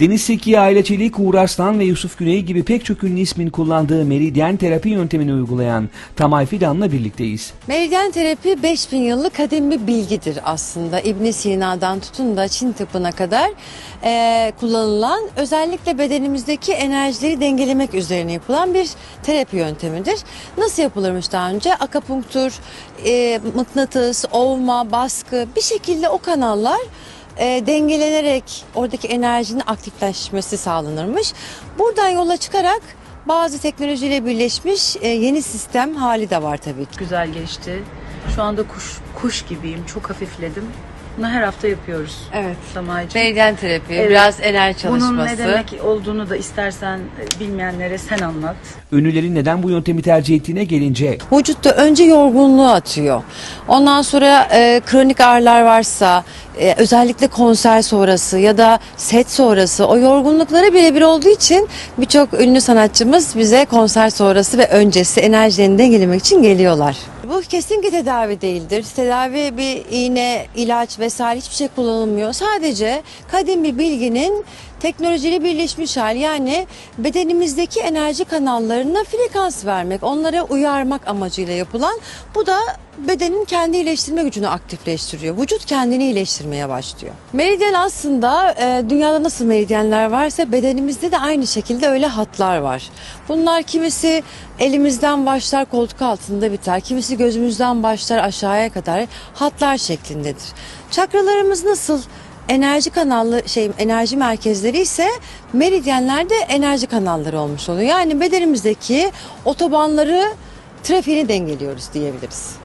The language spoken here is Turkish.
Deniz Seki, Aile Çelik, Uğur Arslan ve Yusuf Güney gibi pek çok ünlü ismin kullandığı meridyen terapi yöntemini uygulayan Tamay Fidan'la birlikteyiz. Meridyen terapi 5000 yıllık kadim bir bilgidir aslında. ibn Sina'dan tutun da Çin tıbbına kadar eee, kullanılan özellikle bedenimizdeki enerjileri dengelemek üzerine yapılan bir terapi yöntemidir. Nasıl yapılırmış daha önce? Akapunktur, eee, mıknatıs, ovma, baskı bir şekilde o kanallar e, dengelenerek oradaki enerjinin aktifleşmesi sağlanırmış. Buradan yola çıkarak bazı teknolojiyle birleşmiş e, yeni sistem hali de var tabii ki. güzel geçti. Şu anda kuş kuş gibiyim. Çok hafifledim. Bunu her hafta yapıyoruz. Evet. Samaycığım. Meridyen terapi, Evet. biraz enerji çalışması. Bunun ne demek olduğunu da istersen e, bilmeyenlere sen anlat. Ünlülerin neden bu yöntemi tercih ettiğine gelince Vücutta önce yorgunluğu atıyor. Ondan sonra e, kronik ağrılar varsa e, özellikle konser sonrası ya da set sonrası o yorgunlukları birebir olduğu için birçok ünlü sanatçımız bize konser sonrası ve öncesi enerjilerini dengelemek için geliyorlar. Bu kesinlikle tedavi değildir. Tedavi bir iğne, ilaç vesaire hiçbir şey kullanılmıyor. Sadece kadim bir bilginin teknolojiyle birleşmiş hali yani bedenimizdeki enerji kanallarına frekans vermek, onlara uyarmak amacıyla yapılan bu da bedenin kendi iyileştirme gücünü aktifleştiriyor. Vücut kendini iyileştirmeye başlıyor. Meridyen aslında e, dünyada nasıl meridyenler varsa bedenimizde de aynı şekilde öyle hatlar var. Bunlar kimisi elimizden başlar koltuk altında biter, kimisi gözümüzden başlar aşağıya kadar hatlar şeklindedir. Çakralarımız nasıl? Enerji kanallı şey enerji merkezleri ise meridyenlerde enerji kanalları olmuş oluyor. Yani bedenimizdeki otobanları trafiğini dengeliyoruz diyebiliriz.